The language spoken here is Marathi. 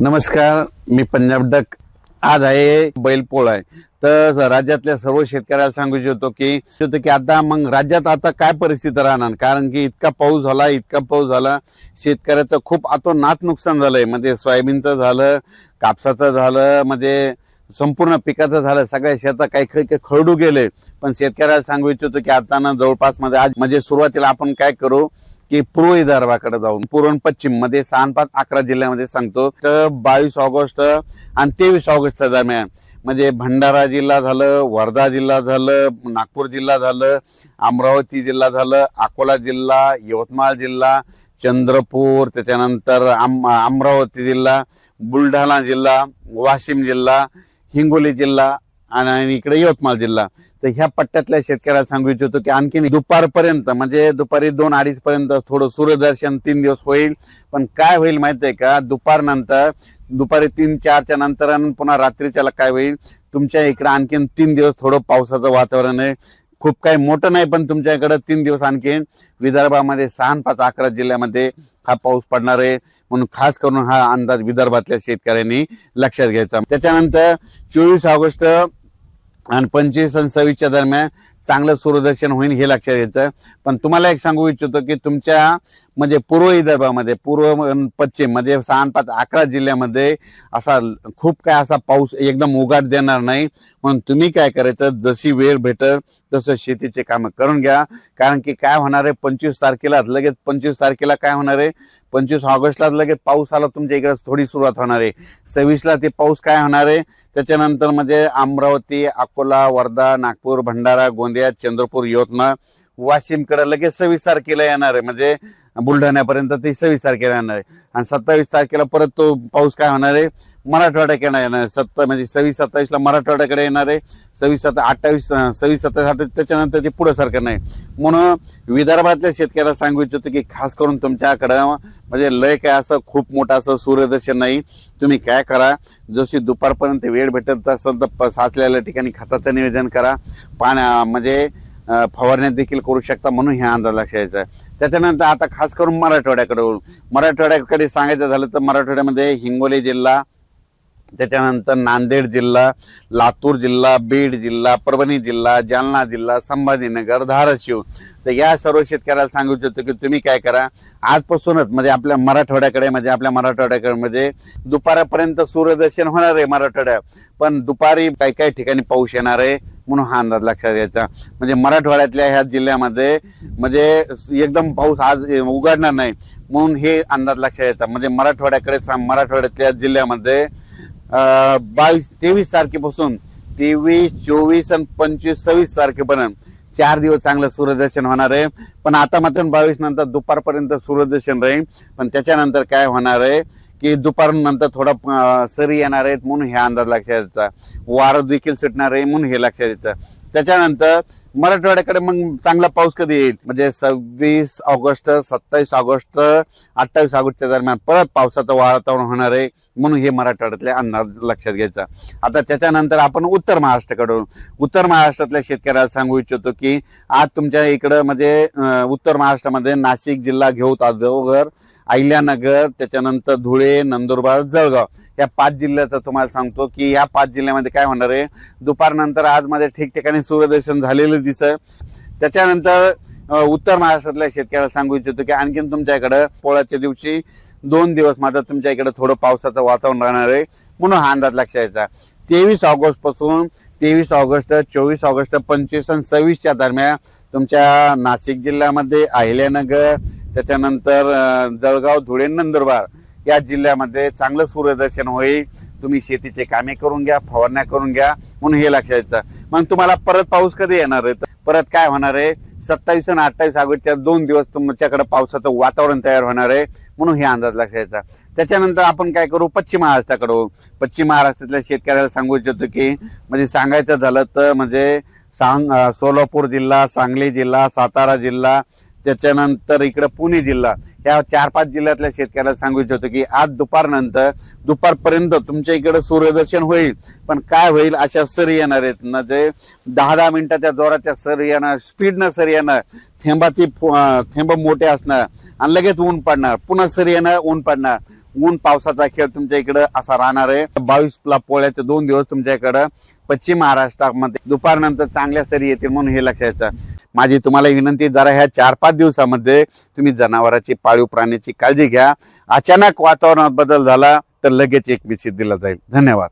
नमस्कार मी पंजाब डक. आज आहे बैलपोळ आहे. तर राज्यातल्या सर्व शेतकऱ्याला सांगू इच्छितो की की आता मग राज्यात आता काय परिस्थिती राहणार? कारण की इतका पाऊस झाला इतका पाऊस झाला शेतकऱ्याचं खूप आतोनात नुकसान झालंय. म्हणजे सोयाबीनचं झालं कापसाचं झालं म्हणजे संपूर्ण पिकाचं झालं सगळ्या शेतात काही काही काही खरडू गेले. पण शेतकऱ्याला सांगू इच्छितो की आता ना जवळपासमध्ये आज म्हणजे सुरुवातीला आपण काय करू? की पूर्व विदर्भाकडे जाऊन पूर्ण पश्चिममध्ये सहा पाच अकरा जिल्ह्यामध्ये सांगतो तर बावीस ऑगस्ट आणि तेवीस ऑगस्टच्या दरम्यान म्हणजे भंडारा जिल्हा झालं वर्धा जिल्हा झालं नागपूर जिल्हा झालं अमरावती जिल्हा झालं अकोला जिल्हा यवतमाळ जिल्हा चंद्रपूर त्याच्यानंतर आम अमरावती जिल्हा बुलढाणा जिल्हा वाशिम जिल्हा हिंगोली जिल्हा आणि इकडे यवतमाळ जिल्हा. तर ह्या पट्ट्यातल्या शेतकऱ्याला सांगू इच्छितो की आणखी दुपारपर्यंत म्हणजे दुपारी दोन अडीच पर्यंत थोडं सूर्यदर्शन तीन दिवस होईल. पण काय होईल माहितीये का? दुपारनंतर दुपारी तीन चारच्या नंतर आणि पुन्हा रात्रीच्याला काय होईल? तुमच्या इकडे आणखीन तीन दिवस थोडं पावसाचं वातावरण आहे. खूप काही मोठं नाही पण तुमच्या इकडं तीन दिवस आणखीन विदर्भामध्ये सहा पाच अकरा जिल्ह्यामध्ये हा पाऊस पडणार आहे. म्हणून खास करून हा अंदाज विदर्भातल्या शेतकऱ्यांनी लक्षात घ्यायचा. त्याच्यानंतर चोवीस ऑगस्ट आणि पंचवीस आणि सव्वीसच्या दरम्यान चांगलं सूर्यदर्शन होईल हे लक्षात घ्यायचं पण तुम्हाला एक सांगू इच्छितो की तुमच्या म्हणजे पूर्व विदर्भामध्ये पूर्व पश्चिम म्हणजे सहा पाच अकरा जिल्ह्यामध्ये असा खूप काय असा पाऊस एकदम उघाट देणार नाही. म्हणून तुम्ही काय करायचं जशी वेळ भेटल तसं शेतीचे कामं करून घ्या. कारण की काय होणार आहे पंचवीस तारखेला लगेच पंचवीस तारखेला काय होणार आहे? पंचवीस ऑगस्टलाच लगेच पाऊस आला तुमच्या इकडे थोडी सुरुवात होणार आहे. सव्वीसला ते पाऊस काय होणार आहे? त्याच्यानंतर म्हणजे अमरावती अकोला वर्धा नागपूर भंडारा गोंदिया चंद्रपूर यवतमाळ वाशिमकडे लगेच सव्वीस तारखेला येणार आहे. म्हणजे बुलढाण्यापर्यंत ते सव्वीस तारखेला येणार आहे. आणि सत्तावीस तारखेला परत तो पाऊस काय होणार आहे? मराठवाड्याकडे येणार. आहे सत्ता म्हणजे सव्वीस सत्तावीसला मराठवाड्याकडे येणार आहे. सव्वीस सत्ता अठ्ठावीस सव्वीस सत्तावीस अठ्ठावीस त्याच्यानंतर ते पुढं सारखं नाही. म्हणून विदर्भातल्या शेतकऱ्याला सांगू इच्छितो की खास करून तुमच्याकडं म्हणजे लय काय असं खूप मोठं असं सूर्यदर्शन नाही. तुम्ही काय करा? जशी दुपारपर्यंत वेळ भेटत असेल तर साचलेल्या ठिकाणी खताचं निवेदन करा. पाण्या म्हणजे अं, फवारण्या देखील करू शकता म्हणून हे अंदाज लक्षात यायचा त्याच्यानंतर आता खास करून मराठवाड्याकडे मराठवाड्याकडे सांगायचं झालं तर मराठवाड्यामध्ये हिंगोली जिल्हा त्याच्यानंतर नांदेड जिल्हा लातूर जिल्हा बीड जिल्हा परभणी जिल्हा जालना जिल्हा संभाजीनगर धाराशिव. तर या सर्व शेतकऱ्याला सांगू इच्छितो की तुम्ही काय करा आजपासूनच म्हणजे आपल्या मराठवाड्याकडे म्हणजे आपल्या मराठवाड्याकडे म्हणजे दुपारपर्यंत सूर्यदर्शन होणार आहे मराठवाड्यात. पण दुपारी काही काही ठिकाणी पाऊस येणार आहे. म्हणून हा अंदाज लक्षात घ्यायचा. म्हणजे मराठवाड्यातल्या ह्या जिल्ह्यामध्ये म्हणजे एकदम पाऊस आज उघडणार नाही. म्हणून हे अंदाज लक्षात घ्यायचा. म्हणजे मराठवाड्याकडे मराठवाड्यातल्या जिल्ह्यामध्ये बावीस तेवीस तारखेपासून तेवीस चोवीस आणि पंचवीस सव्वीस तारखेपर्यंत चार दिवस चांगलं सूर्यदर्शन होणार आहे. पण आता मात्र बावीस नंतर दुपारपर्यंत सूर्यदर्शन राहील. पण त्याच्यानंतर काय होणार आहे? की दुपारनंतर थोडा सरी येणार आहेत म्हणून हे अंदाज लक्षात यायचा वारं देखील सुटणार आहे म्हणून हे लक्षात द्यायचं त्याच्यानंतर मराठवाड्याकडे मग चांगला पाऊस कधी येईल? म्हणजे सव्वीस ऑगस्ट सत्तावीस ऑगस्ट अठ्ठावीस ऑगस्टच्या दरम्यान परत पावसाचं वातावरण होणार आहे म्हणून हे मराठवाड्यातले अंदाज लक्षात घ्यायचा. आता त्याच्यानंतर आपण उत्तर महाराष्ट्राकडून उत्तर महाराष्ट्रातल्या शेतकऱ्याला सांगू इच्छितो की आज तुमच्या इकडं म्हणजे उत्तर महाराष्ट्रामध्ये नाशिक जिल्हा घेऊ ताजोगर अहिल्यानगर त्याच्यानंतर धुळे नंदुरबार जळगाव या पाच जिल्ह्याचं तुम्हाला सांगतो की या पाच जिल्ह्यामध्ये काय होणार आहे? दुपारनंतर आज माझ्या ठिकठिकाणी सूर्यदर्शन झालेलं दिसत त्याच्यानंतर उत्तर महाराष्ट्रातल्या शेतकऱ्याला सांगू इच्छितो की आणखीन तुमच्याकडं पोळाच्या दिवशी दोन दिवस मात्र तुमच्या इकडे थोडं पावसाचं वातावरण राहणार आहे. म्हणून हा अंदाज लक्षात यायचा तेवीस ऑगस्टपासून तेवीस ऑगस्ट चोवीस ऑगस्ट पंचवीस आणि सव्वीसच्या दरम्यान तुमच्या नाशिक जिल्ह्यामध्ये अहिल्यानगर त्याच्यानंतर जळगाव धुळे नंदुरबार या जिल्ह्यामध्ये चांगलं सूर्यदर्शन होईल. तुम्ही शेतीचे कामे करून घ्या फवारण्या करून घ्या म्हणून हे लक्षात यायचं मग तुम्हाला परत पाऊस कधी येणार आहे? परत काय होणार आहे? सत्तावीस आणि अठ्ठावीस ऑगस्टच्या दोन दिवस तुमच्याकडे पावसाचं वातावरण तयार होणार आहे म्हणून हे अंदाज लक्षात यायचा त्याच्यानंतर आपण काय करू? पश्चिम महाराष्ट्राकडे पश्चिम महाराष्ट्रातल्या शेतकऱ्याला सांगू इच्छितो की म्हणजे सांगायचं झालं तर म्हणजे सांग सोलापूर जिल्हा सांगली जिल्हा सातारा जिल्हा त्याच्यानंतर इकडं पुणे जिल्हा. या चार पाच जिल्ह्यातल्या शेतकऱ्याला सांगू इच्छितो की आज दुपारनंतर दुपारपर्यंत तुमच्या इकडे सूर्यदर्शन होईल. पण काय होईल अशा सरी येणार आहेत. जे दहा दहा मिनिटाच्या जोराच्या सरी येणार स्पीडनं सरी येणार थेंबाची थेंब मोठे असणार आणि लगेच ऊन पडणार. पुन्हा सरी येणार ऊन पडणार. ऊन पावसाचा खेळ तुमच्या इकडं असा राहणार आहे. बावीसला पोळ्याचे दोन दिवस तुमच्या इकडं पश्चिम महाराष्ट्रामध्ये दुपारनंतर चांगल्या सरी येतील म्हणून हे लक्षात माझी तुम्हाला विनंती जरा ह्या चार पाच दिवसामध्ये तुम्ही जनावरांची पाळीव प्राण्याची काळजी घ्या. अचानक वातावरणात बदल झाला तर लगेच एक विषय दिला जाईल. धन्यवाद.